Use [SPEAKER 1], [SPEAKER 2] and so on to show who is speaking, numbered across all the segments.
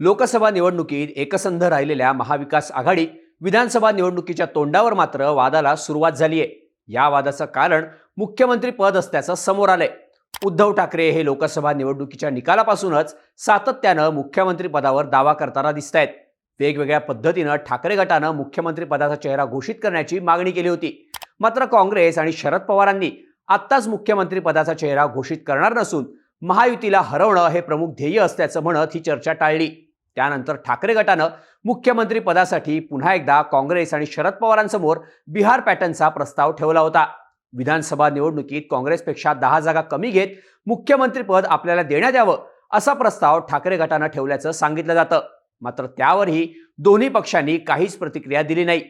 [SPEAKER 1] लोकसभा निवडणुकीत एकसंध राहिलेल्या महाविकास आघाडीत विधानसभा निवडणुकीच्या तोंडावर मात्र वादाला सुरुवात झाली आहे या वादाचं कारण मुख्यमंत्री पद असल्याचं समोर आलंय. उद्धव ठाकरे हे लोकसभा निवडणुकीच्या निकालापासूनच सातत्यानं मुख्यमंत्री पदावर दावा करताना दिसत आहेत वेगवेगळ्या पद्धतीनं ठाकरे गटानं मुख्यमंत्री पदाचा चेहरा घोषित करण्याची मागणी केली होती. मात्र काँग्रेस आणि शरद पवारांनी आत्ताच मुख्यमंत्री पदाचा चेहरा घोषित करणार नसून महायुतीला हरवणं हे प्रमुख ध्येय असल्याचं म्हणत ही चर्चा टाळली. त्यानंतर ठाकरे गटानं मुख्यमंत्री पदासाठी पुन्हा एकदा काँग्रेस आणि शरद पवारांसमोर बिहार पॅटर्नचा प्रस्ताव ठेवला होता. विधानसभा निवडणुकीत काँग्रेसपेक्षा दहा जागा कमी घेत मुख्यमंत्रीपद आपल्याला देण्यात यावं असा प्रस्ताव ठाकरे गटानं ठेवल्याचं सांगितलं जातं. मात्र त्यावरही दोन्ही पक्षांनी काहीच प्रतिक्रिया दिली नाही.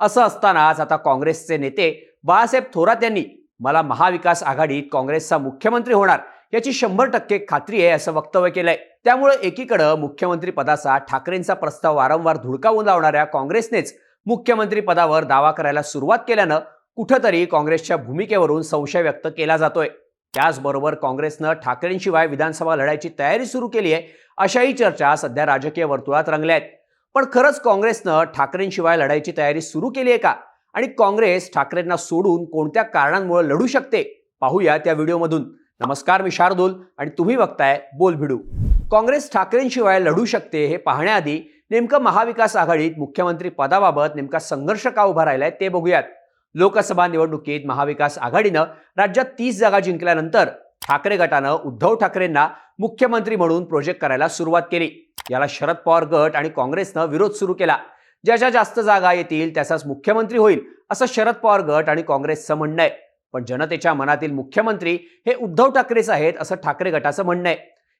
[SPEAKER 1] असं असतानाच आता काँग्रेसचे नेते बाळासाहेब थोरात यांनी मला महाविकास आघाडीत काँग्रेसचा मुख्यमंत्री होणार याची शंभर टक्के खात्री आहे असं वक्तव्य केलंय. त्यामुळे एकीकडं मुख्यमंत्री पदाचा ठाकरेंचा प्रस्ताव वारंवार धुडकावून लावणाऱ्या काँग्रेसनेच मुख्यमंत्री पदावर दावा करायला सुरुवात केल्यानं कुठंतरी काँग्रेसच्या भूमिकेवरून संशय व्यक्त केला जातोय. त्याचबरोबर काँग्रेसनं ठाकरेंशिवाय विधानसभा लढायची तयारी सुरू केली आहे अशाही चर्चा सध्या राजकीय वर्तुळात रंगल्या आहेत. पण खरंच काँग्रेसनं ठाकरेंशिवाय लढायची तयारी सुरू केली आहे का? आणि काँग्रेस ठाकरेंना सोडून कोणत्या कारणांमुळे लढू शकते? पाहूया त्या व्हिडिओमधून. नमस्कार मी शार्दूल आणि तुम्ही बघताय बोल भिडू. काँग्रेस ठाकरेंशिवाय लढू शकते हे पाहण्याआधी नेमकं महाविकास आघाडीत मुख्यमंत्री पदाबाबत नेमका संघर्ष का उभा राहिलाय ते बघूयात. लोकसभा निवडणुकीत महाविकास आघाडीनं राज्यात तीस जागा जिंकल्यानंतर ठाकरे गटानं उद्धव ठाकरेंना मुख्यमंत्री म्हणून प्रोजेक्ट करायला सुरुवात केली. याला शरद पवार गट आणि काँग्रेसनं विरोध सुरू केला. ज्याच्या जास्त जागा येतील त्याचाच मुख्यमंत्री होईल असं शरद पवार गट आणि काँग्रेसचं म्हणणं आहे. पण जनतेच्या मनातील मुख्यमंत्री हे उद्धव ठाकरेच आहेत असं ठाकरे गटाचं म्हणणं आहे.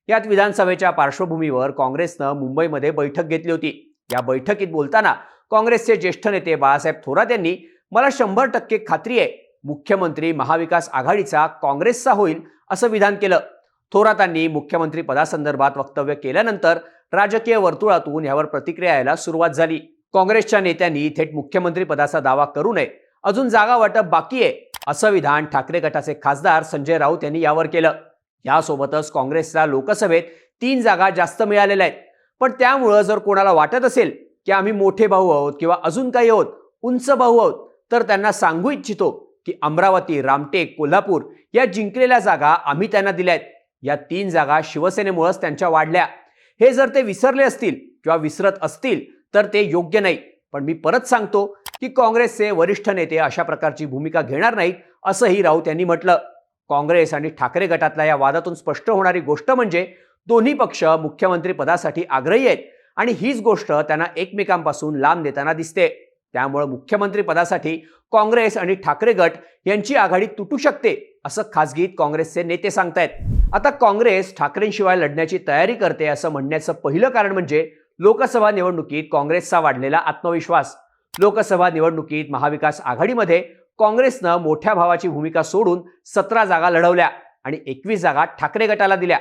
[SPEAKER 1] यात विधानसभेच्या पार्श्वभूमीवर काँग्रेसनं मुंबईमध्ये बैठक घेतली होती. या बैठकीत बोलताना काँग्रेसचे ज्येष्ठ नेते बाळासाहेब थोरात यांनी मला शंभर टक्के खात्री आहे मुख्यमंत्री महाविकास आघाडीचा काँग्रेसचा होईल असं विधान केलं. थोरातांनी मुख्यमंत्री पदासंदर्भात वक्तव्य केल्यानंतर राजकीय वर्तुळातून यावर प्रतिक्रिया यायला सुरुवात झाली. काँग्रेसच्या नेत्यांनी थेट मुख्यमंत्री पदाचा दावा करू नये. अजून जागा वाटप बाकी आहे. असं विधान ठाकरे गटाचे खासदार संजय राऊत यांनी यावर केलं. यासोबतच काँग्रेसला लोकसभेत तीन जागा जास्त मिळालेल्या आहेत. पण त्यामुळं जर कोणाला वाटत असेल की आम्ही मोठे भाऊ आहोत किंवा अजून काही आहोत उंच भाऊ आहोत तर त्यांना सांगू इच्छितो की अमरावती रामटेक कोल्हापूर या जिंकलेल्या जागा आम्ही त्यांना दिल्या आहेत. या तीन जागा शिवसेनेमुळेच त्यांच्या वाढल्या. हे जर ते विसरले असतील किंवा विसरत असतील तर ते योग्य नाही. पण मी परत सांगतो की काँग्रेसचे वरिष्ठ नेते अशा प्रकारची भूमिका घेणार नाहीत असंही राऊत यांनी म्हटलं. काँग्रेस आणि ठाकरे गटातल्या या वादातून स्पष्ट होणारी गोष्ट म्हणजे दोन्ही पक्ष मुख्यमंत्री पदासाठी आग्रही आहेत आणि हीच गोष्ट त्यांना एकमेकांपासून लांब देताना दिसते. त्यामुळे मुख्यमंत्री पदासाठी काँग्रेस आणि ठाकरे गट यांची आघाडी तुटू शकते असं खासगीत काँग्रेसचे नेते सांगतायत. आता काँग्रेस ठाकरेंशिवाय लढण्याची तयारी करते असं म्हणण्याचं पहिलं कारण म्हणजे लोकसभा निवडणुकीत काँग्रेसचा वाढलेला आत्मविश्वास. लोकसभा निवडणुकीत महाविकास आघाडीमध्ये काँग्रेसनं मोठ्या भावाची भूमिका सोडून सतरा जागा लढवल्या आणि एकवीस जागा ठाकरे गटाला दिल्या.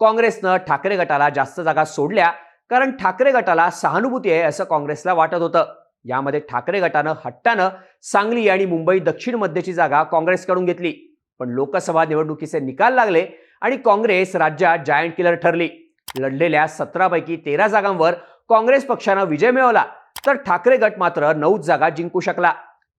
[SPEAKER 1] काँग्रेसनं ठाकरे गटाला जास्त जागा सोडल्या कारण ठाकरे गटाला सहानुभूती आहे असं काँग्रेसला वाटत होतं. यामध्ये ठाकरे गटानं हट्टानं सांगली आणि मुंबई दक्षिण मध्यची जागा काँग्रेसकडून घेतली. पण लोकसभा निवडणुकीचे निकाल लागले आणि काँग्रेस राज्यात जायंट किलर ठरली. लढलेल्या सतरापैकी तेरा जागांवर काँग्रेस पक्षानं विजय मिळवला. तर ठाकरे गट मात्र नऊ जागा जिंकू शकला.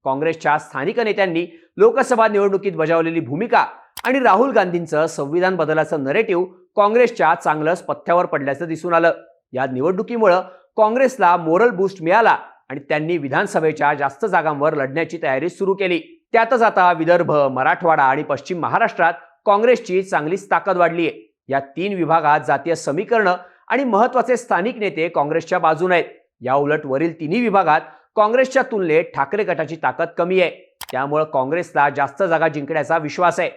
[SPEAKER 1] काँग्रेसच्या स्थानिक नेत्यांनी लोकसभा निवडणुकीत बजावलेली भूमिका आणि राहुल गांधींचं संविधान बदलाचं नरेटिव्ह काँग्रेसच्या चांगलंच पथ्यावर पडल्याचं दिसून आलं. या निवडणुकीमुळं काँग्रेसला मोरल बूस्ट मिळाला आणि त्यांनी विधानसभेच्या जास्त जागांवर लढण्याची तयारी सुरू केली. त्यातच आता विदर्भ मराठवाडा आणि पश्चिम महाराष्ट्रात काँग्रेसची चांगलीच ताकद वाढली आहे या तीन विभागात जातीय समीकरणं आणि महत्त्वाचे स्थानिक नेते काँग्रेसच्या बाजून आहेत. या उलट वरील तिन्ही विभागात काँग्रेसच्या तुलनेत ठाकरे गटाची ताकद कमी आहे. त्यामुळे काँग्रेसला जास्त जागा जिंकण्याचा विश्वास आहे.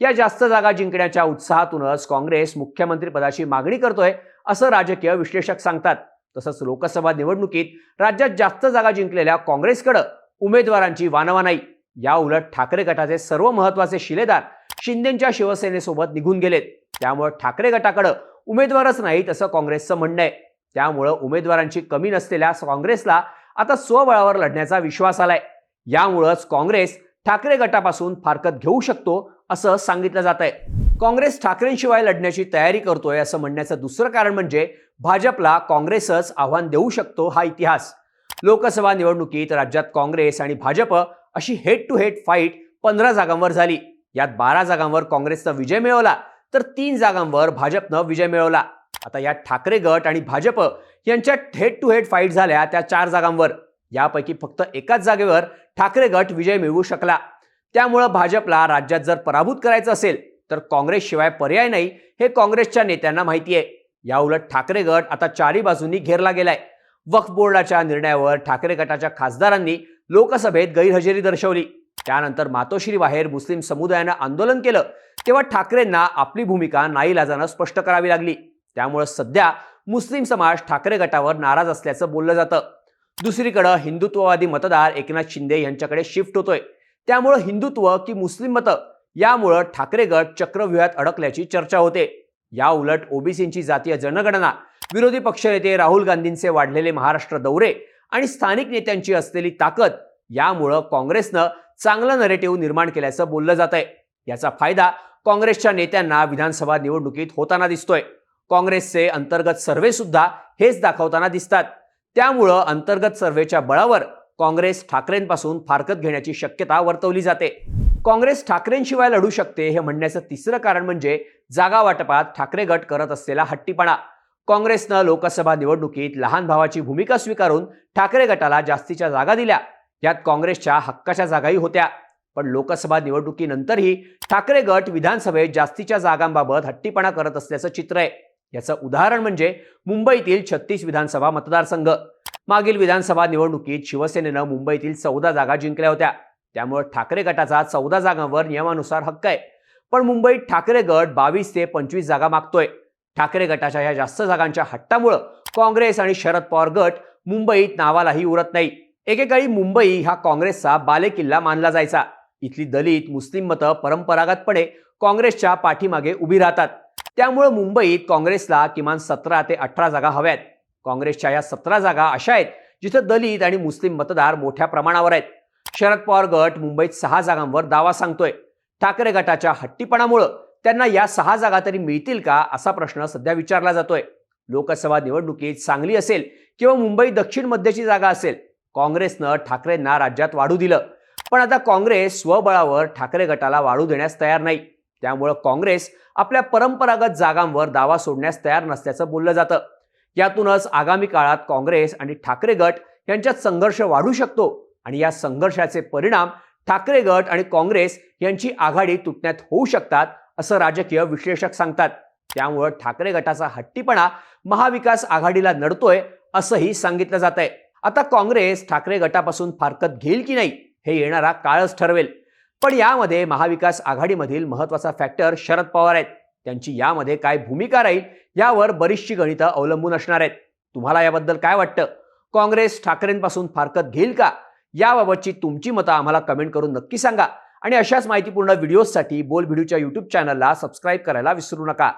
[SPEAKER 1] या जास्त जागा जिंकण्याच्या उत्साहातूनच काँग्रेस मुख्यमंत्रीपदाची मागणी करतोय असं राजकीय विश्लेषक सांगतात. तसंच लोकसभा निवडणुकीत राज्यात जास्त जागा जिंकलेल्या काँग्रेसकडं उमेदवारांची वानवा नाही. या उलट ठाकरे गटाचे सर्व महत्त्वाचे शिलेदार शिंदेच्या शिवसेनेसोबत निघून गेलेत. त्यामुळे ठाकरे गटाकडं उमेदवारच नाहीत असं काँग्रेसचं म्हणणं आहे. त्यामुळं उमेदवारांची कमी नसलेल्या काँग्रेसला आता स्वबळावर लढण्याचा विश्वास आलाय. यामुळंच काँग्रेस ठाकरे गटापासून फारकत घेऊ शकतो असं सांगितलं जात आहे काँग्रेस ठाकरेंशिवाय लढण्याची तयारी करतोय असं म्हणण्याचं दुसरं कारण म्हणजे भाजपला काँग्रेसच आव्हान देऊ शकतो हा इतिहास. लोकसभा निवडणुकीत राज्यात काँग्रेस आणि भाजप अशी हेड टू हेड फाईट पंधरा जागांवर झाली. यात बारा जागांवर काँग्रेसनं विजय मिळवला तर तीन जागांवर भाजपनं विजय मिळवला. आता या ठाकरे गट आणि भाजप यांच्यात हेड टू हेड फाईट झाल्या त्या चार जागांवर. यापैकी फक्त एकाच जागेवर ठाकरे गट विजय मिळवू शकला. त्यामुळं भाजपला राज्यात जर पराभूत करायचं असेल तर काँग्रेसशिवाय पर्याय नाही हे काँग्रेसच्या नेत्यांना माहिती आहे याउलट ठाकरे गट आता चारी बाजूंनी घेरला गेलाय. वक्फ बोर्डाच्या निर्णयावर ठाकरे गटाच्या खासदारांनी लोकसभेत गैरहजेरी दर्शवली. त्यानंतर मातोश्री बाहेर मुस्लिम समुदायानं आंदोलन केलं तेव्हा ठाकरेंना आपली भूमिका नाईलाजानं स्पष्ट करावी लागली. त्यामुळे सध्या मुस्लिम समाज ठाकरे गटावर नाराज असल्याचं बोललं जातं. दुसरीकडं हिंदुत्ववादी मतदार एकनाथ शिंदे यांच्याकडे शिफ्ट होतोय. त्यामुळं हिंदुत्व की मुस्लिम मतं यामुळं ठाकरे गट चक्रव्यूहात अडकल्याची चर्चा होते. या उलट ओबीसींची जातीय जनगणना विरोधी पक्षनेते राहुल गांधींचे वाढलेले महाराष्ट्र दौरे आणि स्थानिक नेत्यांची असलेली ताकद यामुळं काँग्रेसनं चांगलं नरेटिव्ह निर्माण केल्याचं बोललं जात आहे याचा फायदा काँग्रेसच्या नेत्यांना विधानसभा निवडणुकीत होताना दिसतोय. काँग्रेसचे अंतर्गत सर्वे सुद्धा हेच दाखवताना दिसतात. त्यामुळं अंतर्गत सर्व्हेच्या बळावर काँग्रेस ठाकरेंपासून फारकत घेण्याची शक्यता वर्तवली जाते. काँग्रेस ठाकरेंशिवाय लढू शकते हे म्हणण्याचं तिसरं कारण म्हणजे जागा वाटपात ठाकरे गट करत असलेला हट्टीपणा. काँग्रेसनं लोकसभा निवडणुकीत लहान भावाची भूमिका स्वीकारून ठाकरे गटाला जास्तीच्या जागा दिल्या. यात काँग्रेसच्या हक्काच्या जागाही होत्या. पण लोकसभा निवडणुकीनंतरही ठाकरे गट विधानसभेत जास्तीच्या जागांबाबत हट्टीपणा करत असल्याचं चित्र आहे. याचं उदाहरण म्हणजे मुंबईतील छत्तीस विधानसभा मतदारसंघ. मागील विधानसभा निवडणुकीत शिवसेनेनं मुंबईतील चौदा जागा जिंकल्या होत्या. त्यामुळे ठाकरे गटाचा चौदा जागांवर नियमानुसार हक्क आहे. पण मुंबईत ठाकरे गट बावीस ते पंचवीस जागा मागतोय. ठाकरे गटाच्या या जास्त जागांच्या हट्टामुळं काँग्रेस आणि शरद पवार गट मुंबईत नावालाही उरत नाही. एकेकाळी मुंबई हा काँग्रेसचा बालेकिल्ला मानला जायचा. इथली दलित मुस्लिम मतं परंपरागतपणे काँग्रेसच्या पाठीमागे उभी राहतात. त्यामुळे मुंबईत काँग्रेसला किमान सतरा ते अठरा जागा हव्यात. काँग्रेसच्या या सतरा जागा अशा आहेत जिथं दलित आणि मुस्लिम मतदार मोठ्या प्रमाणावर आहेत. शरद पवार गट मुंबईत सहा जागांवर दावा सांगतोय. ठाकरे गटाच्या हट्टीपणामुळं त्यांना या सहा जागा तरी मिळतील का असा प्रश्न सध्या विचारला जातोय. लोकसभा निवडणुकीत सांगली असेल किंवा मुंबई दक्षिण मध्यची जागा असेल काँग्रेसनं ठाकरेंना राज्यात वाढू दिलं. पण आता काँग्रेस स्वबळावर ठाकरे गटाला वाढू देण्यास तयार नाही. त्यामुळं काँग्रेस आपल्या परंपरागत जागांवर दावा सोडण्यास तयार नसल्याचं बोललं जातं. यातूनच आगामी काळात काँग्रेस आणि ठाकरे गट यांच्यात संघर्ष वाढू शकतो आणि या संघर्षाचे परिणाम ठाकरे गट आणि काँग्रेस यांची आघाडी तुटण्यात होऊ शकतात असं राजकीय विश्लेषक सांगतात. त्यामुळं ठाकरे गटाचा हट्टीपणा महाविकास आघाडीला नडतोय असंही सांगितलं जात आहे आता काँग्रेस ठाकरे गटापासून फारकत घेईल की नाही हे येणारा काळच ठरवेल. पण यामध्ये महाविकास आघाडीमधील महत्त्वाचा फॅक्टर शरद पवार आहेत. त्यांची यामध्ये काय भूमिका राहील यावर बरीचशी गणितं अवलंबून असणार आहेत. तुम्हाला याबद्दल काय वाटतं? काँग्रेस ठाकरेंपासून फारकत घेईल का? याबाबतची तुमची मतं आम्हाला कमेंट करून नक्की सांगा. आणि अशाच माहितीपूर्ण व्हिडिओजसाठी बोल व्हिडिओच्या यूट्यूब चॅनलला सबस्क्राईब करायला विसरू नका.